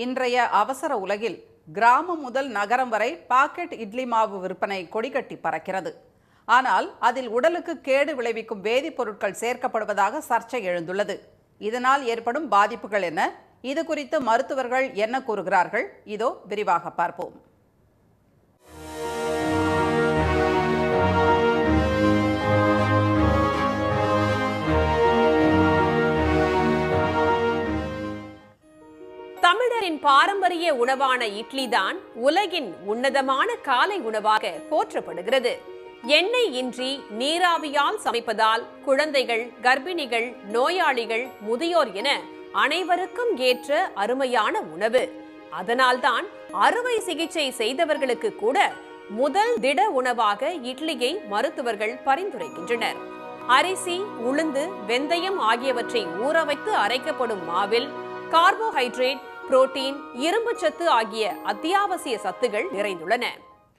இன்றைய அவசர உலகில் கிராமம் முதல் நகரம் வரை பாக்கெட் இட்லி மாவு விற்பனை கொடிகட்டி பறக்கிறது. ஆனால் அதில் உடலுக்கு கேடு விளைவிக்கும் வேதிப்பொருட்கள் சேர்க்கப்படுவதாக சர்ச்சை எழுந்துள்ளது. இதனால் ஏற்படும் பாதிப்புகள் என்ன? இது குறித்து மருத்துவர்கள் என்ன கூறுகிறார்கள்? இதோ விரிவாக பார்ப்போம். தமிழரின் பாரம்பரிய உணவான இட்லி தான் உலகின் உன்னதமான காலை உணவாக போற்றப்படுகிறது. எண்ணெய் இன்றி நீராவியால் சமைப்பதால் குழந்தைகள் கர்ப்பிணிகள் நோயாளிகள் முதியோர் என அனைவருக்கும் ஏற்ற அருமையான உணவு. அதனால்தான் அறுவை சிகிச்சை செய்தவர்களுக்கு கூட முதல் திட உணவாக இட்லியை மருத்துவர்கள் பரிந்துரைக்கின்றனர். அரிசி உளுந்து வெந்தயம் ஆகியவற்றை ஊற வைத்து அரைக்கப்படும் மாவில் கார்போஹைட்ரேட் புரோட்டீன் இரும்பு சத்து ஆகிய அத்தியாவசிய சத்துகள் நிறைந்துள்ளன.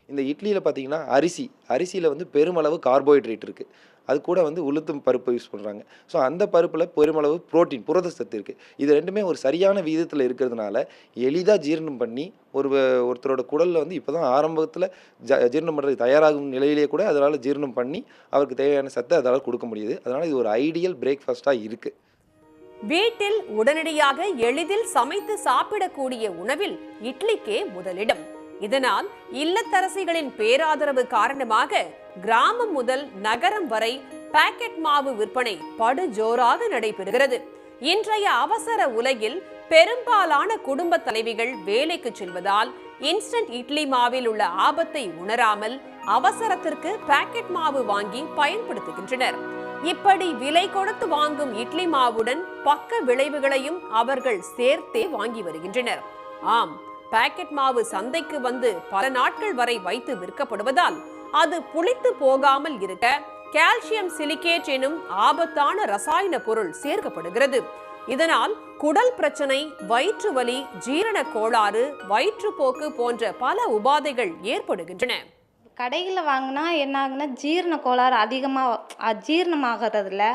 இந்த இட்லியில் பார்த்தீங்கன்னா அரிசி அரிசியில் வந்து பெருமளவு கார்போஹைட்ரேட் இருக்குது அது கூட வந்து உளுத்தம் பருப்பு யூஸ் பண்ணுறாங்க ஸோ அந்த பருப்பில் பெருமளவு புரோட்டீன் புரத சத்து இருக்குது இது ரெண்டுமே ஒரு சரியான விகிதத்தில் இருக்கிறதுனால எளிதாக ஜீரணம் பண்ணி ஒரு ஒருத்தரோட குடலில் வந்து இப்போ தான் ஆரம்பத்தில் ஜ ஜீரணம் பண்ணுறது தயாராகும் நிலையிலேயே கூட அதனால் ஜீரணம் பண்ணி அவருக்கு தேவையான சத்தை அதால் கொடுக்க முடியுது. அதனால் இது ஒரு ஐடியல் பிரேக்ஃபாஸ்ட்டாக இருக்குது வீட்டில் உடனடியாக எளிதில் சமைத்து சாப்பிடக்கூடிய உணவில் இட்லிக்கே முதலிடம். இதனால் இல்லத்தரசிகளின் பேராதரவு காரணமாக கிராமம் முதல் நகரம் வரை பாக்கெட் மாவு விற்பனை படு ஜோராக நடைபெறுகிறது. இன்றைய அவசர உலகில் பெரும்பாலான குடும்ப தலைவிகள் வேலைக்கு செல்வதால் இன்ஸ்டன்ட் இட்லி மாவில் உள்ள ஆபத்தை உணராமல் அவசரத்திற்கு பாக்கெட் மாவு வாங்கி பயன்படுத்துகின்றனர். இப்படி விலை கொடுத்து வாங்கும் இட்லி மாவுடன் பக்க விளைவுகளையும் அவர்கள் சேர்த்தே வாங்கி வருகின்றனர். ஆம் பாக்கெட் மாவு சந்தைக்கு வந்து பல நாட்கள் வரை வைத்து விற்கப்படுவதால் அது புளித்து போகாமல் இருக்க கால்சியம் சிலிகேட் எனும் ஆபத்தான ரசாயன பொருள் சேர்க்கப்படுகிறது. இதனால் குடல் பிரச்சனை வயிற்று வலி ஜீரண கோளாறு வயிற்றுப்போக்கு போன்ற பல உபாதைகள் ஏற்படுகின்றன. கடையில் வாங்கினா என்ன ஆகுனா ஜீரண கோளாறு அதிகமாக ஜீரணமாகறதில்ல.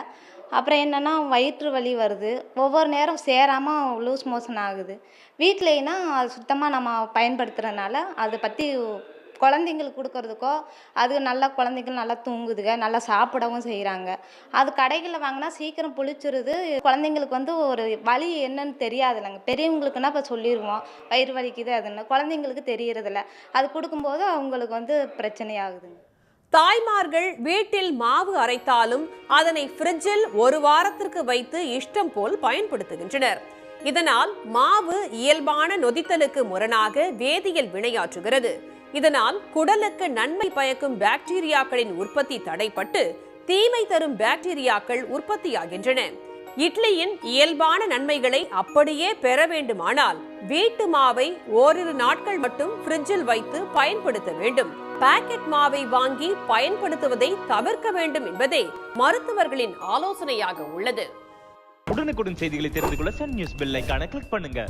அப்புறம் என்னென்னா வயிற்று வலி வருது. ஒவ்வொரு நேரம் சேராமல் லூஸ் மோஷன் ஆகுது. வீட்லேனா அது சுத்தமாக நம்ம பயன்படுத்துகிறனால அதை பற்றி குழந்தைங்களுக்கு கொடுக்கறதுக்கோ அது நல்லா குழந்தைகள் நல்லா தூங்குதுங்க நல்லா சாப்பிடவும் செய்கிறாங்க அது கடைகளில் வாங்கினா சீக்கிரம் புளிச்சிருது. குழந்தைங்களுக்கு வந்து ஒரு வலி என்னன்னு தெரியாது இல்லைங்க பெரியவங்களுக்குன்னா இப்போ சொல்லிடுவோம் வயிறு வலிக்குது அதுன்னு குழந்தைங்களுக்கு தெரியறதில்ல. அது கொடுக்கும்போது அவங்களுக்கு வந்து பிரச்சனையாகுதுங்க. தாய்மார்கள் வீட்டில் மாவு அரைத்தாலும் அதனை ஃப்ரிட்ஜில் ஒரு வாரத்திற்கு வைத்து இஷ்டம் போல் பயன்படுத்துகின்றனர். இதனால் மாவு இயல்பான நொதித்தலுக்கு முரணாக வேதியியல் வினையாற்றுகிறது. இதனால் குடலுக்கு நன்மை பயக்கும் பாக்டீரியாக்களின் உற்பத்தி தடைப்பட்டு தீமை தரும் பாக்டீரியாக்கள் உற்பத்தியாகின்றன. இட்லியின் இயல்பான நன்மைகளை அப்படியே பெற வேண்டுமானால் வீட்டு மாவை ஓரிரு நாட்கள் மட்டும் ஃப்ரிட்ஜில் வைத்து பயன்படுத்த வேண்டும். பாக்கெட் மாவை வாங்கி பயன்படுத்துவதை தவிர்க்க வேண்டும் என்பதே மருத்துவர்களின் ஆலோசனையாக உள்ளது. உடனுக்குடன் செய்திகளை தெரிந்து கொள்ள சன் நியூஸ் பெல் ஐகானை கிளிக் பண்ணுங்க.